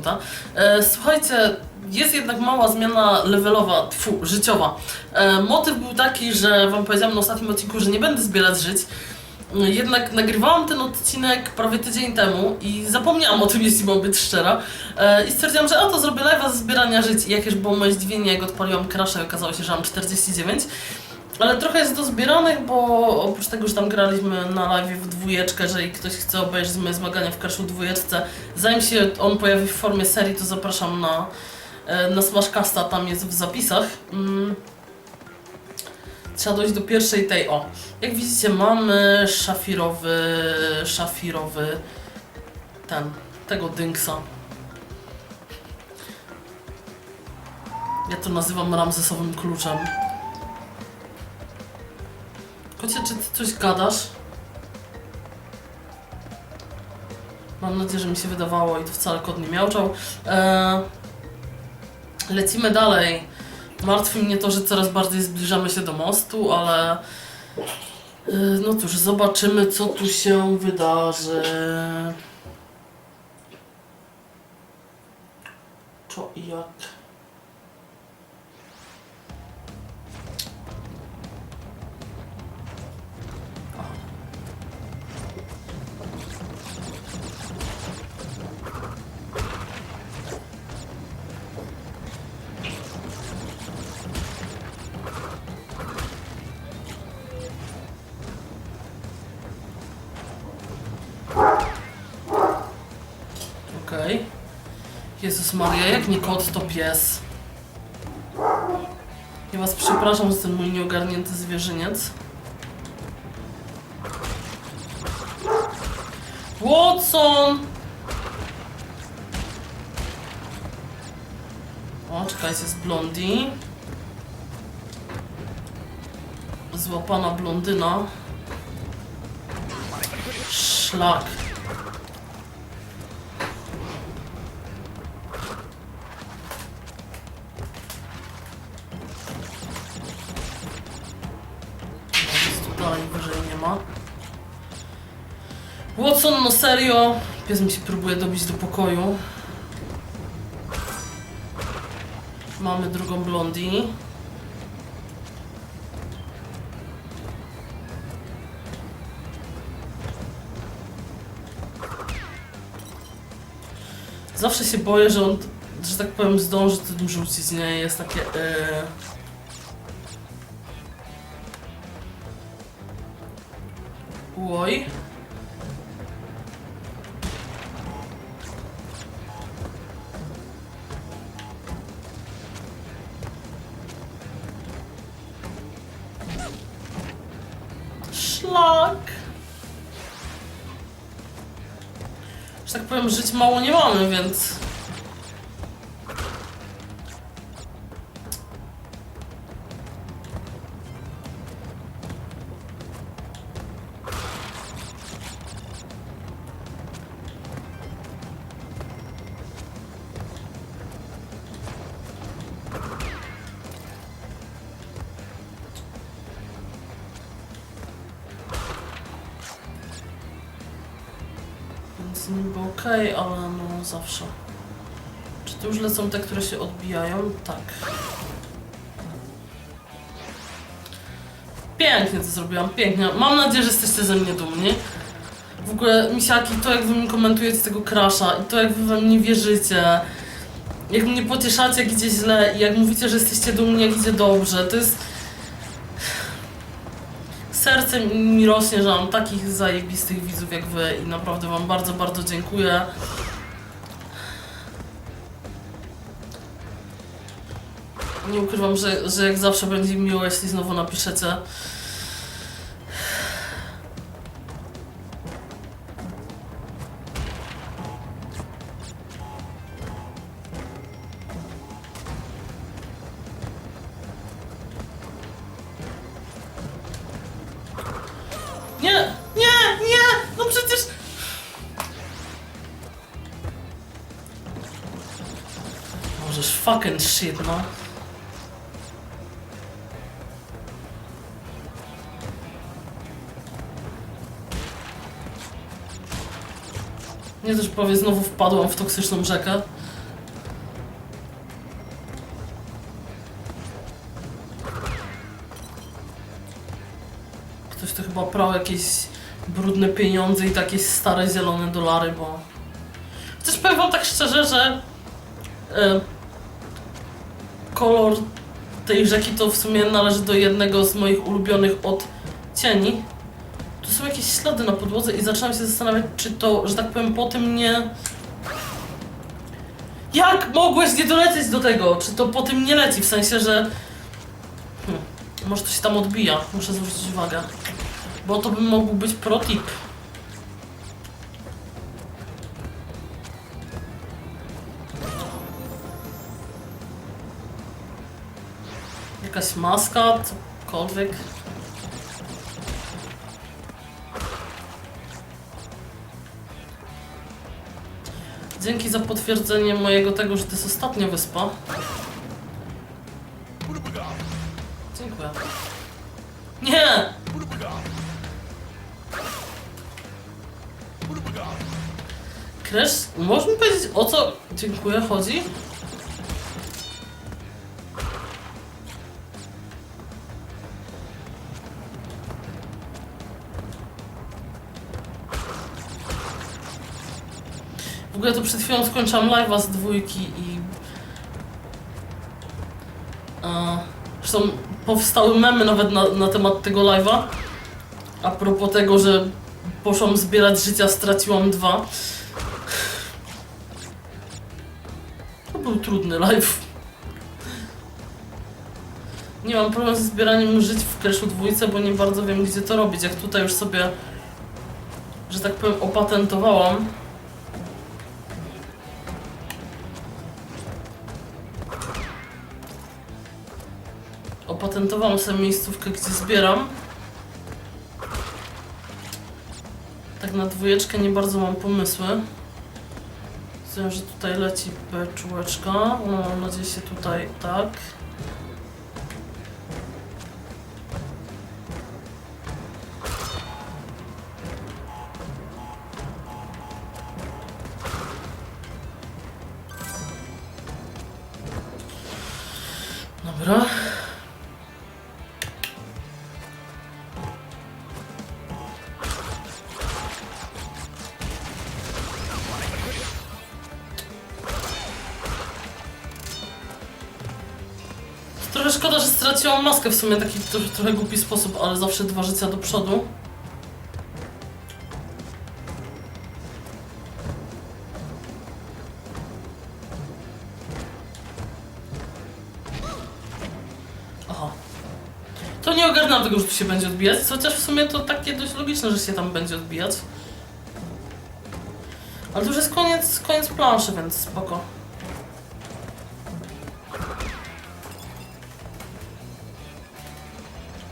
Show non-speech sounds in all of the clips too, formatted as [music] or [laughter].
Bandicoota. E, słuchajcie, jest jednak mała zmiana levelowa, tfu, życiowa. E, motyw był taki, że wam powiedziałem na ostatnim odcinku, że nie będę zbierać żyć. E, Jednak nagrywałam ten odcinek prawie tydzień temu i zapomniałam o tym, jeśli mam być szczera. E, I stwierdziłam, że a to zrobię live'a ze zbierania żyć i jakież było moje zdziwienie, jak odpaliłam Crasha i okazało się, że mam 49. Ale trochę jest do zbieranych, bo oprócz tego, że tam graliśmy na live w dwójeczkę, jeżeli ktoś chce obejrzeć moje zmagania w Crashu dwójeczce, zanim się on pojawi w formie serii, to zapraszam na, e, na Smashcasta, tam jest w zapisach. Mm. Trzeba dojść do pierwszej tej, o. Jak widzicie mamy szafirowy, szafirowy, ten, tego dynksa. Ja to nazywam ramzesowym kluczem. Kocie, czy ty coś gadasz? Mam nadzieję, że mi się wydawało i to wcale kot nie miałczał. Eee, lecimy dalej. Martwi mnie to, że coraz bardziej zbliżamy się do mostu, ale... Eee, no cóż, zobaczymy, co tu się wydarzy. Co i jak? Jezus Maria, jak nie kot, to pies. Ja was przepraszam za ten mój nieogarnięty zwierzyniec. Watson! O, czekajcie, jest Blondie. Złapana blondyna. Szlak. Watson, no serio. Pies mi się próbuje dobić do pokoju. Mamy drugą blondie. Zawsze się boję, że on, że tak powiem, zdąży tym rzucić, nie? Jest takie... Yy... Oj. Powiem, żyć mało nie mamy, więc... Niby okej, ale no zawsze. Czy to już lecą te, które się odbijają? Tak. Pięknie to zrobiłam, pięknie. Mam nadzieję, że jesteście ze mnie dumni. W ogóle, misiaki, to jak wy mi komentujecie tego crasha i to jak wy we mnie wierzycie, jak mnie pocieszacie, jak idzie źle i jak mówicie, że jesteście dumni, jak idzie dobrze, to jest... Serce mi rośnie, że mam takich zajebistych widzów jak wy i naprawdę wam bardzo, bardzo dziękuję. Nie ukrywam, że, że jak zawsze będzie mi miło, jeśli znowu napiszecie. Fucking shit, no. Nie też prawie znowu wpadłam w toksyczną rzekę. Ktoś tu chyba prał jakieś brudne pieniądze i takie stare zielone dolary, bo... Też powiem wam tak szczerze, że e, kolor tej rzeki to w sumie należy do jednego z moich ulubionych odcieni. Tu są jakieś ślady na podłodze i zaczynam się zastanawiać, czy to, że tak powiem, po tym nie... Jak mogłeś nie dolecieć do tego? Czy to po tym nie leci? W sensie, że... Hmm, może to się tam odbija. Muszę zwrócić uwagę. Bo to by mógł być pro Jakaś maska, cokolwiek. Dzięki za potwierdzenie mojego tego, że to jest ostatnia wyspa. Dziękuję. Nie! Crash, mi powiedzieć o co, dziękuję, chodzi? Ogóle to przed chwilą skończyłam live'a z dwójki i... A, zresztą powstały memy nawet na, na temat tego live'a. A propos tego, że poszłam zbierać życia, straciłam dwa. To był trudny live. Nie mam problemu ze zbieraniem żyć w Clashu dwójce, bo nie bardzo wiem gdzie to robić. Jak tutaj już sobie, że tak powiem, opatentowałam. Opatentowałam sobie miejscówkę, gdzie zbieram. Tak na dwójeczkę nie bardzo mam pomysły. Wiem, że tutaj leci beczułeczka. No, mam nadzieję się tutaj tak. Straciłam maskę w sumie, taki trochę, trochę głupi sposób, ale zawsze dwa życia do przodu. Aha. To nie ogarnam tego, że tu się będzie odbijać, chociaż w sumie to takie dość logiczne, że się tam będzie odbijać. Ale to już jest koniec, koniec planszy, więc spoko.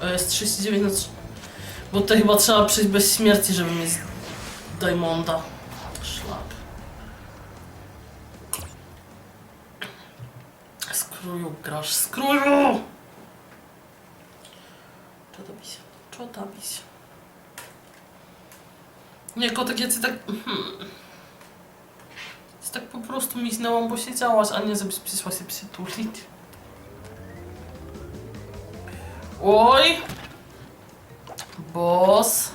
O, jest 39 na 3. Bo tutaj chyba trzeba przyjść bez śmierci, żeby mieć Diamonda. Szlak. Skróju grasz, skróju! Co to to? Nie, kotek, ja ci tak... Hmm. Tak po prostu miznęłam, bo siedziałaś, a nie żebyś przyszła się przytulić. Oj! Boss.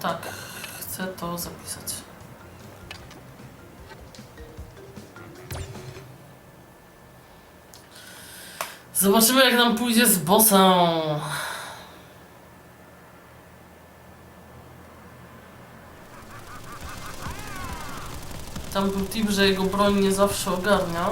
Tak, chcę to zapisać. Zobaczymy jak nam pójdzie z bossem. Tam był tip, że jego broń nie zawsze ogarnia.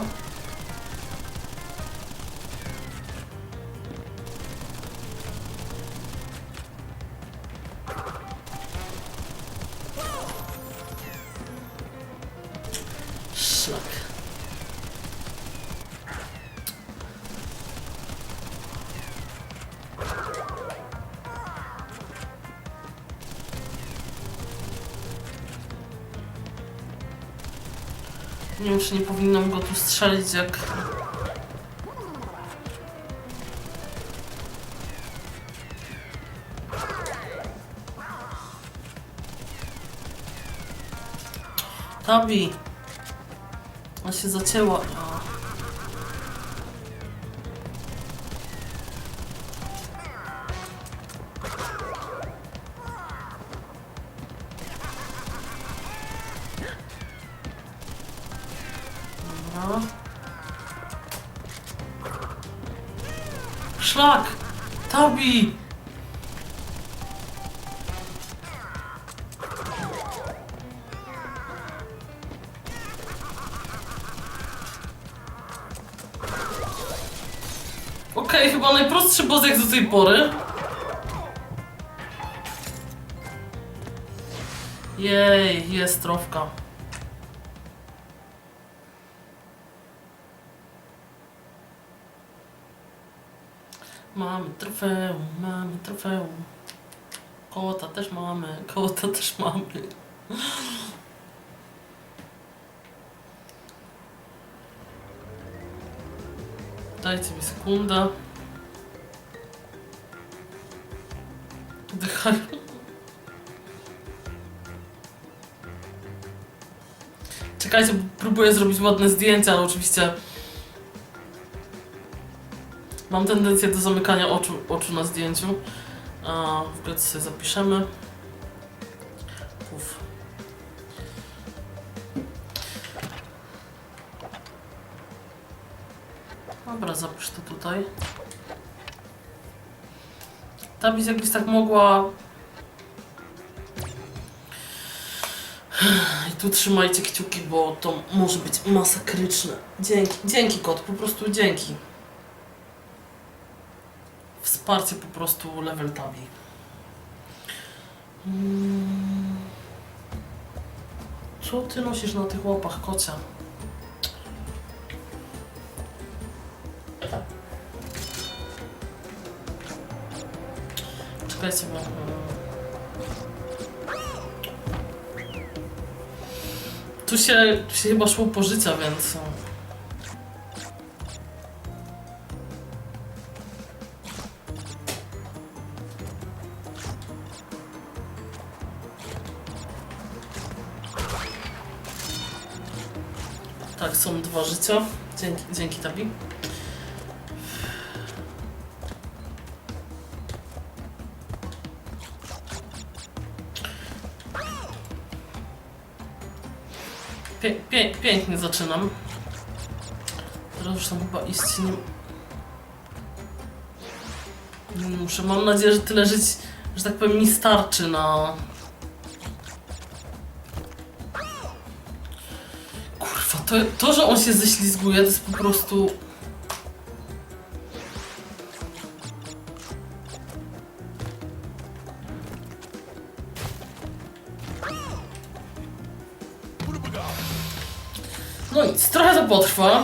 szlak. Nie wiem, czy nie powinnam go tu strzelić, jak Tabii. Się zacięła. A. Dobra. Szlak! Tabi! Najprostszy boss jak do tej pory. Jej, jest trofka. Mamy trofeum, mamy trofeum. Kota też mamy, kota też mamy. Dajcie mi sekundę. Bo próbuję zrobić ładne zdjęcia, ale oczywiście mam tendencję do zamykania oczu, oczu na zdjęciu. A w ogóle sobie zapiszemy. Puf. Dobra, zapisz to tutaj. Ta jakbyś tak mogła... trzymajcie kciuki, bo to może być masakryczne. Dzięki, dzięki kot, po prostu dzięki. Wsparcie po prostu level tabi. Mm. Co ty nosisz na tych łapach, kocia? Czekajcie, bo... Tu się, tu się chyba szło po życia, więc... Tak, są dwa życia. Dzięki, dzięki Tabi. Pie, pięknie zaczynam. Teraz już tam chyba iść nie... nie muszę. Mam nadzieję, że tyle żyć, że tak powiem, mi starczy na... Kurwa, to, to, że on się ześlizguje, to jest po prostu... potrwa.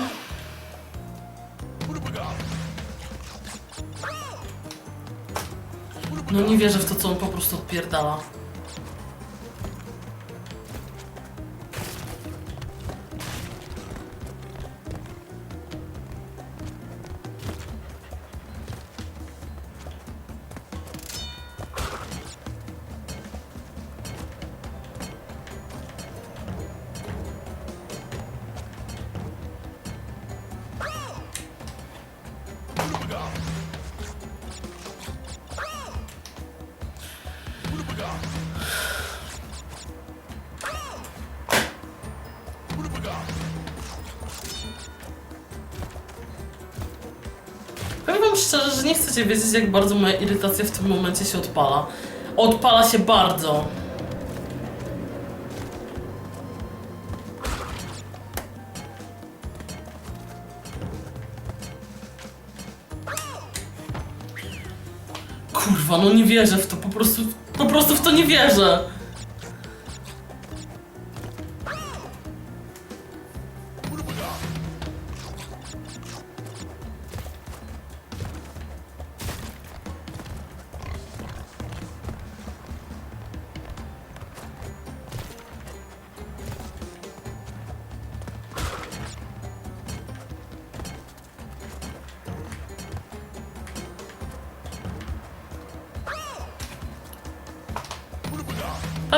No nie wierzę w to, co on po prostu odpierdala. Że nie chcecie wiedzieć, jak bardzo moja irytacja w tym momencie się odpala. Odpala się bardzo. Kurwa, no nie wierzę w to, po prostu, po prostu w to nie wierzę.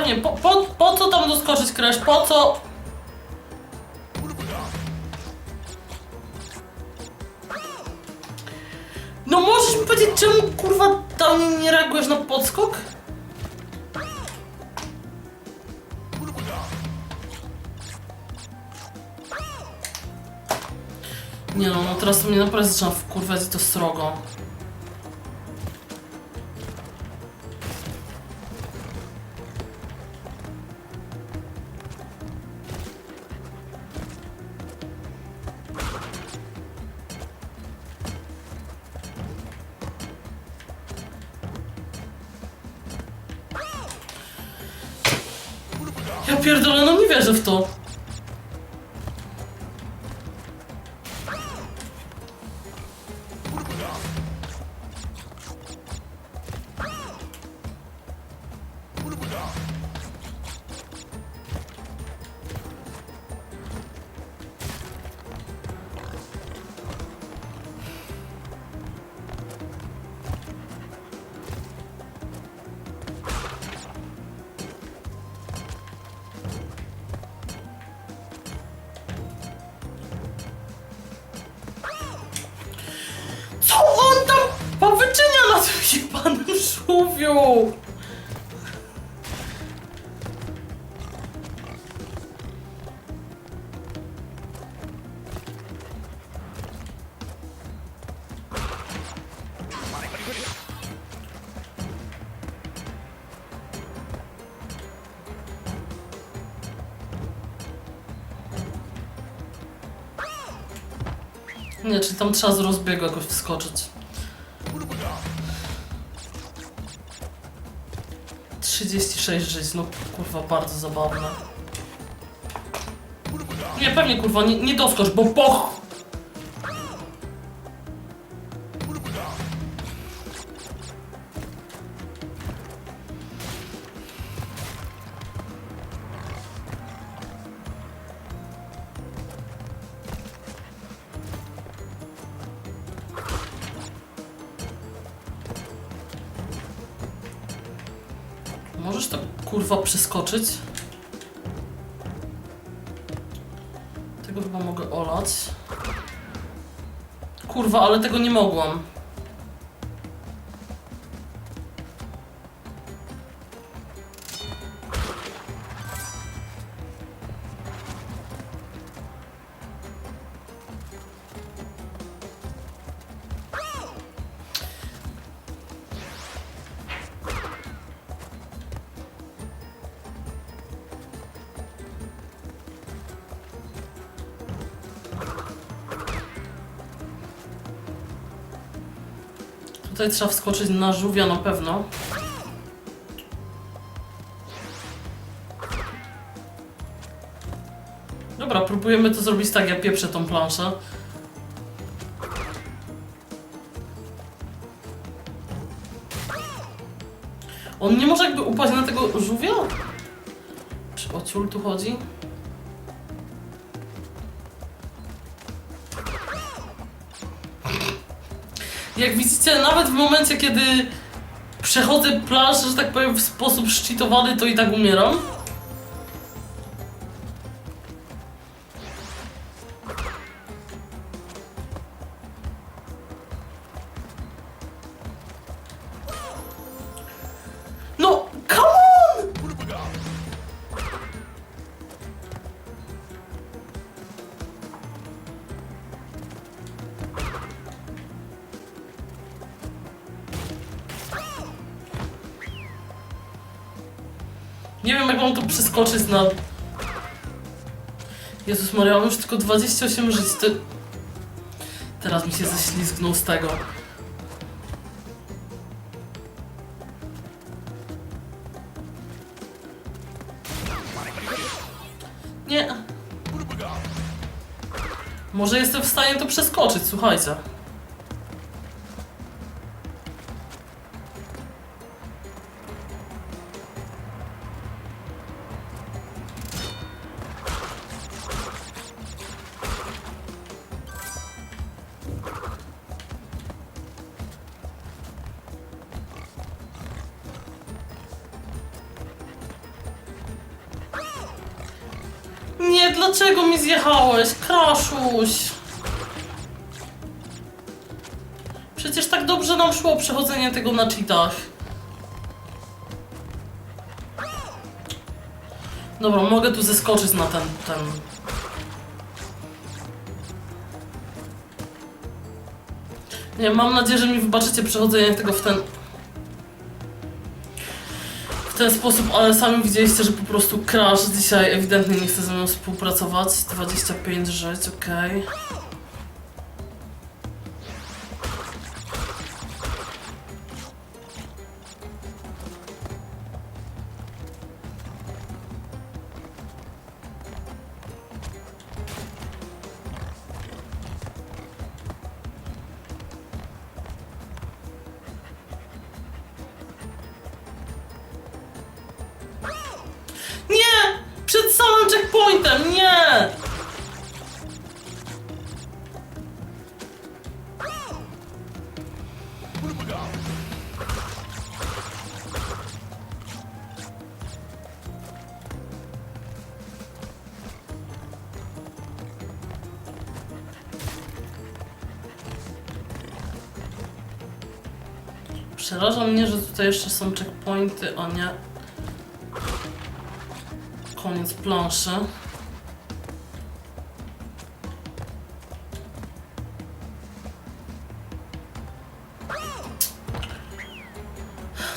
Panie, po, po, po co tam doskoczyć, Crash? Po co? No możesz mi powiedzieć, czemu kurwa tam nie reagujesz na podskok? Nie no, no teraz to mnie naprawdę zaczyna wkurwiać i to srogo. Pierdolę, no nie żółwiu? Nie, czy tam trzeba z rozbiegu jakoś wskoczyć. 36 żyć, no kurwa, bardzo zabawne. Nie, pewnie kurwa, nie, nie doskocz, bo poch! Kurwa przeskoczyć? Tego chyba mogę olać. Kurwa, ale tego nie mogłam. Tutaj trzeba wskoczyć na żółwia na pewno. Dobra, próbujemy to zrobić tak, ja pieprzę tą planszę. On nie może jakby upaść na tego żółwia? Czy o ciul tu chodzi? Momencie, kiedy przechodzę planszę, że tak powiem, w sposób szczytowany, to i tak umieram. Mam tu przeskoczyć na... Jezus Maria, mam już tylko 28 żyć, to... Teraz mi się ześlizgnął z tego. Nie. Może jestem w stanie to przeskoczyć, słuchajcie. Kraszuś! Przecież Przecież tak dobrze nam szło przechodzenie tego na cheatach. Dobra, mogę tu zeskoczyć na ten, ten... Nie, mam nadzieję, że mi wybaczycie przechodzenie tego w ten... Ten sposób, ale sami widzieliście, że po prostu Crash dzisiaj ewidentnie nie chce ze mną współpracować. 25 żyć, okej. Nie! Przeraża mnie, że tutaj jeszcze są checkpointy, a nie koniec planszy.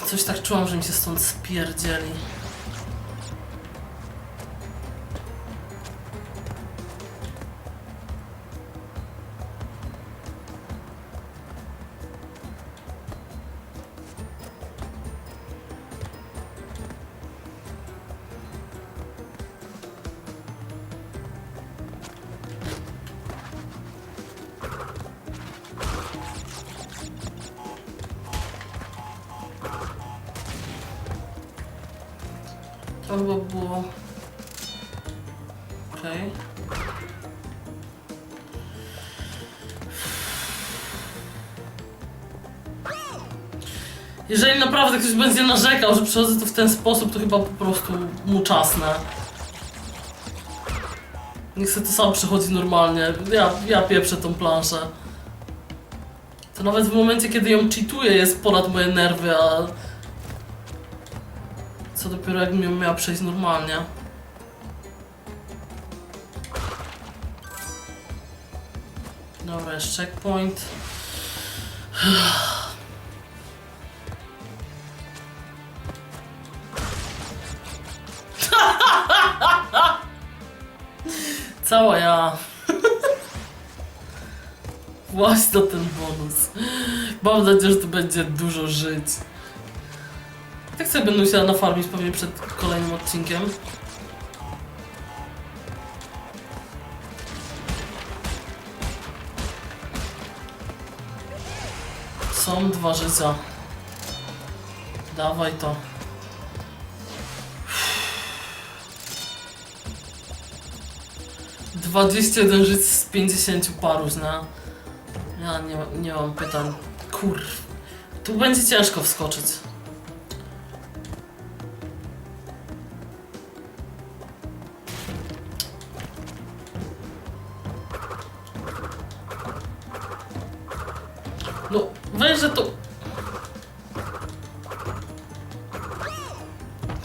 Coś tak czułam, że mi się stąd spierdzieli. To chyba było... Okej. Jeżeli naprawdę ktoś będzie narzekał, że przechodzę to w ten sposób, to chyba po prostu mu czasne. Niech se to sam przechodzi normalnie. Ja, ja pieprzę tą planszę. To nawet w momencie, kiedy ją cheatuję, jest ponad moje nerwy, a... Co dopiero jakbym ją miała przejść normalnie. Dobra, jest checkpoint. [laughs] Cała ja. [laughs] Właśnie ten bonus. Mam nadzieję, że tu będzie dużo żyć. Sobie będę musiała nafarmić pewnie przed kolejnym odcinkiem. Są dwa życia. Dawaj to. Dwadzieścia jeden żyć z 50 paru, no. Ja nie, nie mam pytań. Kur... Tu będzie ciężko wskoczyć. No, weź, to...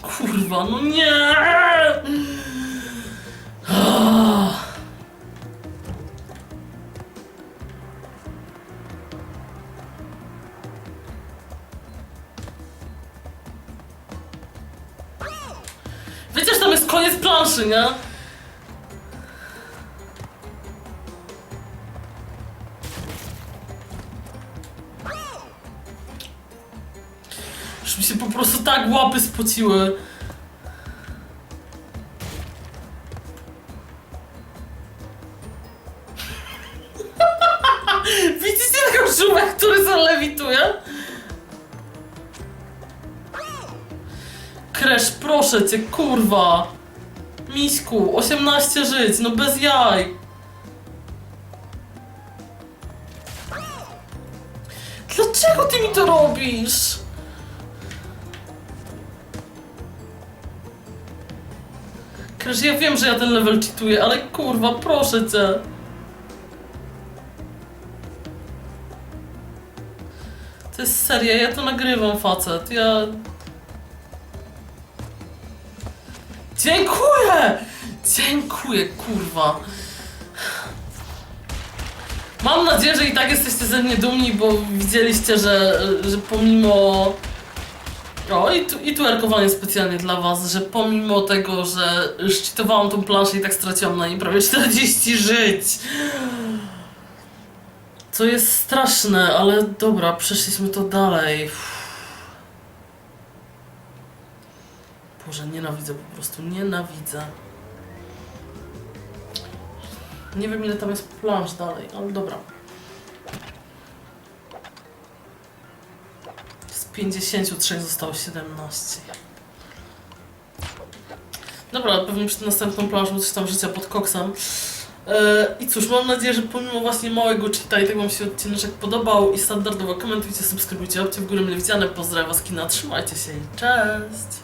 Kurwa, no nie! Wiecie, że tam jest koniec planszy, nie? Spociły. [laughs] Widzicie tego żółwia, który zalewituje? Kresz, proszę cię, kurwa. Miśku, 18 żyć, no bez jaj. Dlaczego ty mi to robisz? Kresz, ja wiem, że ja ten level cheatuję, ale kurwa, proszę cię. To jest seria, ja to nagrywam, facet. Ja... Dziękuję! Dziękuję, kurwa. Mam nadzieję, że i tak jesteście ze mnie dumni, bo widzieliście, że, że pomimo... O, i tu, i tu erkowanie specjalnie dla was, że pomimo tego, że szczytowałam tą planszę i tak straciłam na niej prawie 40 żyć. Co jest straszne, ale dobra, przeszliśmy to dalej. Boże, nienawidzę po prostu, nienawidzę. Nie wiem ile tam jest plansz dalej, ale dobra. 53 zostało 17. Dobra, pewnie przed następną planszą coś tam życia pod koksem. E, I cóż, mam nadzieję, że pomimo właśnie małego cheata i tak Wam się odcinek podobał i standardowo komentujcie, subskrybujcie, łapcie w górę mile widziane, pozdrawiam Was kina, trzymajcie się i cześć!